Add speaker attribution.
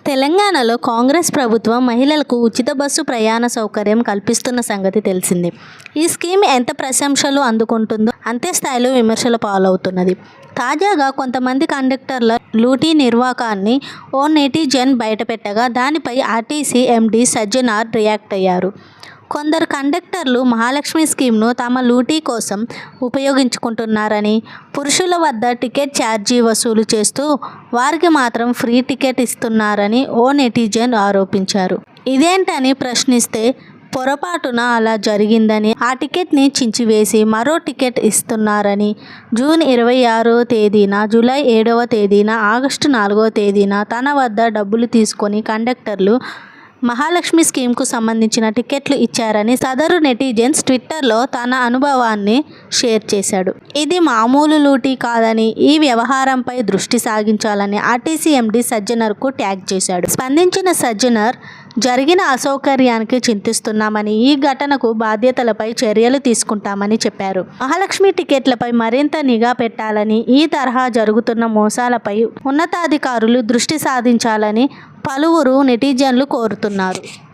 Speaker 1: తెలంగాణలో కాంగ్రెస్ ప్రభుత్వం మహిళలకు ఉచిత బస్సు ప్రయాణ సౌకర్యం కల్పిస్తున్న సంగతి తెలిసిందే. ఈ స్కీమ్ ఎంత ప్రశంసలు అందుకుంటుందో అంతే స్థాయిలో విమర్శల పాలవుతున్నది. తాజాగా కొంతమంది కండక్టర్ల లూటీ నిర్వాకాన్ని ఓ నెటిజన్ బయటపెట్టగా దానిపై ఆర్టీసీ ఎండీ సజ్జనార్ రియాక్ట్ అయ్యారు. కొందరు కండక్టర్లు మహాలక్ష్మి స్కీమ్ను తమ లూటీ కోసం ఉపయోగించుకుంటున్నారని పురుషుల వద్ద టికెట్ ఛార్జీ వసూలు చేస్తూ వారికి మాత్రం ఫ్రీ టికెట్ ఇస్తున్నారని ఓ నెటిజన్ ఆరోపించారు. ఇదేంటని ప్రశ్నిస్తే పొరపాటున అలా జరిగిందని ఆ టికెట్ని చించివేసి మరో టికెట్ ఇస్తున్నారని. జూన్ ఇరవై ఆరో తేదీన జూలై ఏడవ తేదీన ఆగస్టు నాలుగవ తేదీన తన వద్ద డబ్బులు తీసుకొని కండక్టర్లు మహాలక్ష్మి స్కీమ్కు సంబంధించిన టికెట్లు ఇచ్చారని సదరు నెటిజన్స్ ట్విట్టర్లో తన అనుభవాన్ని షేర్ చేశాడు. ఇది మామూలు లూటీ కాదని ఈ వ్యవహారంపై దృష్టి సాగించాలని ఆర్టీసీ ఎండీ సజ్జనర్కు ట్యాగ్ చేశాడు. స్పందించిన సజ్జనర్ జరిగిన అసౌకర్యానికి చింతిస్తున్నామని ఈ ఘటనకు బాధ్యతలపై చర్యలు తీసుకుంటామని చెప్పారు. మహాలక్ష్మి టికెట్లపై మరింత నిఘా పెట్టాలని ఈ తరహా జరుగుతున్న మోసాలపై ఉన్నతాధికారులు దృష్టి సాధించాలని పలువురు నెటిజన్లు కోరుతున్నారు.